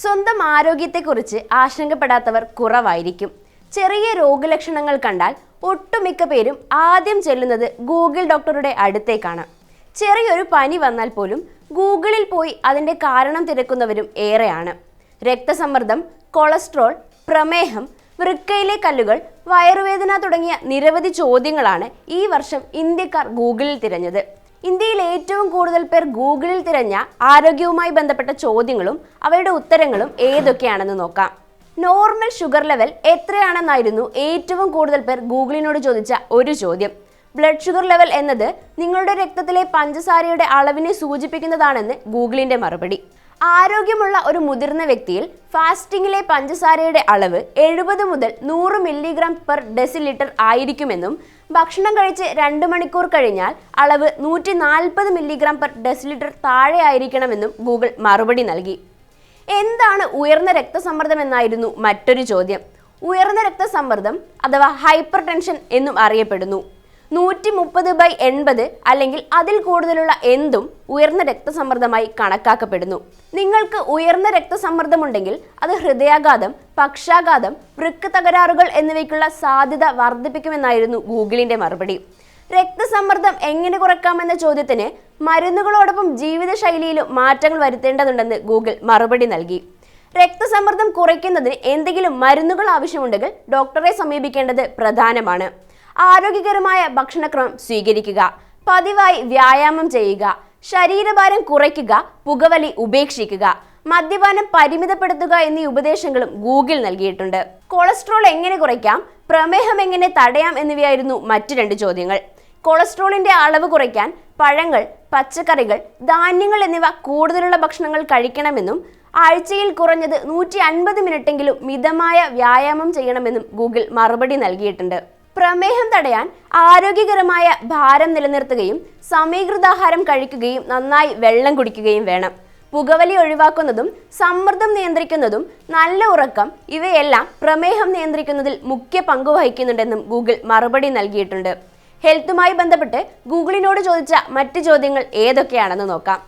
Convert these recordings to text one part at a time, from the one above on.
സ്വന്തം ആരോഗ്യത്തെക്കുറിച്ച് ആശങ്കപ്പെടാത്തവർ കുറവായിരിക്കും. ചെറിയ രോഗലക്ഷണങ്ങൾ കണ്ടാൽ ഒട്ടുമിക്ക പേരും ആദ്യം ചെല്ലുന്നത് ഗൂഗിൾ ഡോക്ടറുടെ അടുത്തേക്കാണ്. ചെറിയൊരു പനി വന്നാൽ പോലും ഗൂഗിളിൽ പോയി അതിന്റെ കാരണം തിരക്കുന്നവരും ഏറെയാണ്. രക്തസമ്മർദ്ദം കൊളസ്ട്രോൾ പ്രമേഹം വൃക്കയിലെ കല്ലുകൾ വയറുവേദന തുടങ്ങിയ നിരവധി ചോദ്യങ്ങളാണ് ഈ വർഷം ഇന്ത്യക്കാർ ഗൂഗിളിൽ തിരഞ്ഞത്. ഇന്ത്യയിൽ ഏറ്റവും കൂടുതൽ പേർ ഗൂഗിളിൽ തിരഞ്ഞ ആരോഗ്യവുമായി ബന്ധപ്പെട്ട ചോദ്യങ്ങളും അവയുടെ ഉത്തരങ്ങളും ഏതൊക്കെയാണെന്ന് നോക്കാം. നോർമൽ ഷുഗർ ലെവൽ എത്രയാണെന്നായിരുന്നു ഏറ്റവും കൂടുതൽ പേർ ഗൂഗിളിനോട് ചോദിച്ച ഒരു ചോദ്യം. ബ്ലഡ് ഷുഗർ ലെവൽ എന്നത് നിങ്ങളുടെ രക്തത്തിലെ പഞ്ചസാരയുടെ അളവിനെ സൂചിപ്പിക്കുന്നതാണെന്ന് ഗൂഗിളിന്റെ മറുപടി. ആരോഗ്യമുള്ള ഒരു മുതിർന്ന വ്യക്തിയിൽ ഫാസ്റ്റിംഗിലെ പഞ്ചസാരയുടെ അളവ് എഴുപത് മുതൽ നൂറ് മില്ലിഗ്രാം പെർ ഡെസിലിറ്റർ ആയിരിക്കുമെന്നും ഭക്ഷണം കഴിച്ച് രണ്ട് മണിക്കൂർ കഴിഞ്ഞാൽ അളവ് നൂറ്റി നാൽപ്പത് മില്ലിഗ്രാം പെർ ഡെസിലിറ്റർ താഴെ ആയിരിക്കണമെന്നും ഗൂഗിൾ മറുപടി നൽകി. എന്താണ് ഉയർന്ന രക്തസമ്മർദ്ദം എന്നായിരുന്നു മറ്റൊരു ചോദ്യം. ഉയർന്ന രക്തസമ്മർദ്ദം അഥവാ ഹൈപ്പർ ടെൻഷൻ എന്നും അറിയപ്പെടുന്നു. നൂറ്റി മുപ്പത് ബൈ എൺപത് അല്ലെങ്കിൽ അതിൽ കൂടുതലുള്ള എന്തും ഉയർന്ന രക്തസമ്മർദ്ദമായി കണക്കാക്കപ്പെടുന്നു. നിങ്ങൾക്ക് ഉയർന്ന രക്തസമ്മർദ്ദമുണ്ടെങ്കിൽ അത് ഹൃദയാഘാതം പക്ഷാഘാതം വൃക്ക തകരാറുകൾ എന്നിവയ്ക്കുള്ള സാധ്യത വർദ്ധിപ്പിക്കുമെന്നായിരുന്നു ഗൂഗിളിന്റെ മറുപടി. രക്തസമ്മർദ്ദം എങ്ങനെ കുറയ്ക്കാമെന്ന ചോദ്യത്തിന് മരുന്നുകളോടൊപ്പം ജീവിതശൈലിയിലും മാറ്റങ്ങൾ വരുത്തേണ്ടതുണ്ടെന്ന് ഗൂഗിൾ മറുപടി നൽകി. രക്തസമ്മർദ്ദം കുറയ്ക്കുന്നതിന് എന്തെങ്കിലും മരുന്നുകൾ ആവശ്യമുണ്ടെങ്കിൽ ഡോക്ടറെ സമീപിക്കേണ്ടത് പ്രധാനമാണ്. ആരോഗ്യകരമായ ഭക്ഷണക്രമം സ്വീകരിക്കുക. പതിവായി വ്യായാമം ചെയ്യുക. ശരീരഭാരം കുറയ്ക്കുക പുകവലി ഉപേക്ഷിക്കുക. മദ്യപാനം പരിമിതപ്പെടുത്തുക എന്നീ ഉപദേശങ്ങളും ഗൂഗിൾ നൽകിയിട്ടുണ്ട്. കൊളസ്ട്രോൾ എങ്ങനെ കുറയ്ക്കാം? പ്രമേഹം എങ്ങനെ തടയാം എന്നിവയായിരുന്നു മറ്റു രണ്ട് ചോദ്യങ്ങൾ. കൊളസ്ട്രോളിന്റെ അളവ് കുറയ്ക്കാൻ പഴങ്ങൾ പച്ചക്കറികൾ ധാന്യങ്ങൾ എന്നിവ കൂടുതലുള്ള ഭക്ഷണങ്ങൾ കഴിക്കണമെന്നും ആഴ്ചയിൽ കുറഞ്ഞത് നൂറ്റി അൻപത് മിനിറ്റെങ്കിലും മിതമായ വ്യായാമം ചെയ്യണമെന്നും ഗൂഗിൾ മറുപടി നൽകിയിട്ടുണ്ട്. പ്രമേഹം തടയാൻ ആരോഗ്യകരമായ ഭാരം നിലനിർത്തുകയും സമീകൃതാഹാരം കഴിക്കുകയും നന്നായി വെള്ളം കുടിക്കുകയും വേണം. പുകവലി ഒഴിവാക്കുന്നതും സമ്മർദ്ദം നിയന്ത്രിക്കുന്നതും നല്ല ഉറക്കം ഇവയെല്ലാം പ്രമേഹം നിയന്ത്രിക്കുന്നതിൽ മുഖ്യ പങ്ക് വഹിക്കുന്നുണ്ടെന്നും ഗൂഗിൾ മറുപടി നൽകിയിട്ടുണ്ട്. ഹെൽത്തുമായി ബന്ധപ്പെട്ട് ഗൂഗിളിനോട് ചോദിച്ച മറ്റ് ചോദ്യങ്ങൾ ഏതൊക്കെയാണെന്ന് നോക്കാം.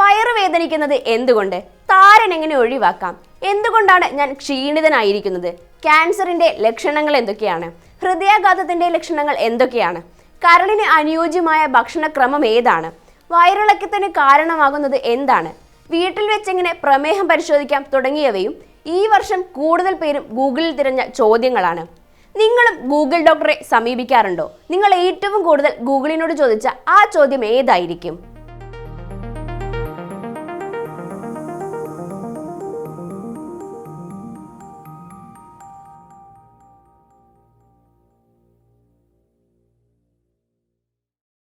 വയറ് വേദനിക്കുന്നത് എന്തുകൊണ്ട്? താരൻ എങ്ങനെ ഒഴിവാക്കാം? എന്തുകൊണ്ടാണ് ഞാൻ ക്ഷീണിതനായിരിക്കുന്നത്? ക്യാൻസറിന്റെ ലക്ഷണങ്ങൾ എന്തൊക്കെയാണ്? ഹൃദയാഘാതത്തിന്റെ ലക്ഷണങ്ങൾ എന്തൊക്കെയാണ്? കരളിന് അനുയോജ്യമായ ഭക്ഷണക്രമം ഏതാണ്? വയറിളക്കത്തിന് കാരണമാകുന്നത് എന്താണ്? വീട്ടിൽ വെച്ചെങ്ങനെ പ്രമേഹം പരിശോധിക്കാം തുടങ്ങിയവയും ഈ വർഷം കൂടുതൽ പേരും ഗൂഗിളിൽ തിരഞ്ഞ ചോദ്യങ്ങളാണ്. നിങ്ങളും ഗൂഗിൾ ഡോക്ടറെ സമീപിക്കാറുണ്ടോ? നിങ്ങൾ ഏറ്റവും കൂടുതൽ ഗൂഗിളിനോട് ചോദിച്ച ആ ചോദ്യം ഏതായിരിക്കും?